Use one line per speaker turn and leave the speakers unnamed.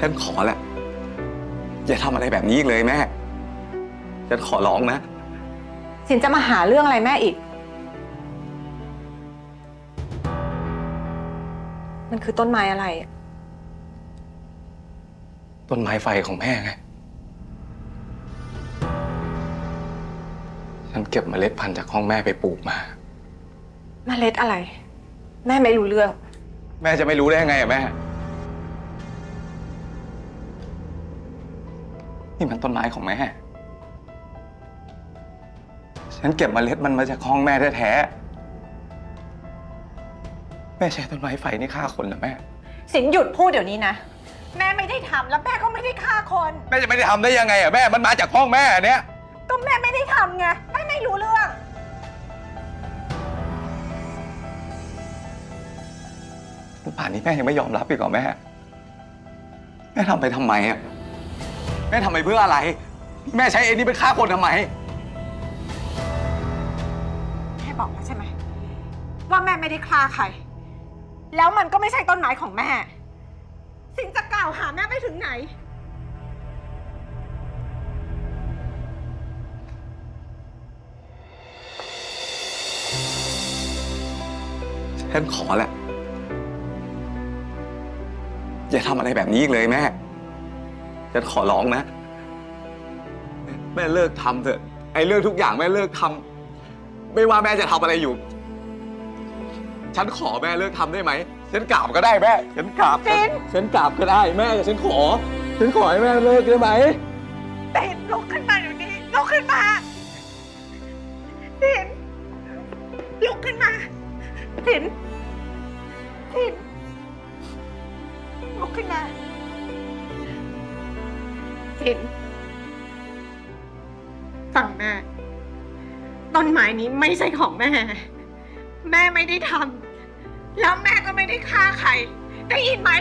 ฉันขอแหละ อย่าทำอะไรแบบนี้อีกเลยแม่ ฉันขอร้องนะ
สินจะมาหาเรื่องอะไรแม่อีก มันคือต้นไม้อะไร
ต้นไม้ไฟของแม่ไง ฉันเก็บเมล็ดพันธุ์จากห้องแม่ไปปลูกมา
เมล็ดอะไร แม่ไม่รู้เรื่อง
แม่จะไม่รู้ได้ยังไงอะแม่ นี่มันต้นไม้ของแม่ ฉันเก็บเมล็ดมันมาจากห้องแม่แท้ๆ แม่ใช้ต้นไม้ไฟนี่ฆ่าคนเหรอแม่
สินหยุดพูดเดี๋ยวนี้นะ แม่ไม่ได้ทำแล้วแม่ก็ไม่ได้ฆ่าคน
แม่จะไม่ได้ทำได้ยังไงอะแม่ มันมาจากห้องแม่อันเนี้ย
ก็แม่ไม่ได้ทำไงแม่ไม่รู้เรื่อง
ป่านนี้แม่ยังไม่ยอมรับอีกเหรอแม่ แม่ทำไปทำไมอะ แม่ทำไปเพื่ออะไร แม่ใช้เอ็นนี่เป็นฆ่าคนทำไม
แม่บอกแล้วใช่ไหม ว่าแม่ไม่ได้ฆ่าใคร แล้วมันก็ไม่ใช่ต้นไม้ของแม่ สินจะกล่าวหาแม่ไปถึงไหน
ฉันขอแหละ อย่าทำอะไรแบบนี้อีกเลยแม่ ฉันขอร้องนะ แม่เลิกทำเถอะ ไอ้เรื่องทุกอย่างแม่เลิกทำไม่ว่าแม่จะทำอะไรอยู่ ฉันขอแม่เลิกทำได้ไหม ฉันกราบก็ได้แม่ ฉันกราบ
ฟิน
ฉันกราบก็ได้แม่แต่ฉันขอ ฉันขอให้แม่เลิกได้ไหม
สินลุกขึ้นมาเดี๋ยวนี้ลุกขึ้นมาสินลุกขึ้นมาสินสินลุกขึ้นมา สินฟังแม่ ต้นไม้นี้ไม่ใช่ของแม่ แม่ไม่ได้ทำแล้วแม่ก็ไม่ได้ฆ่าใคร ได้ยินไหม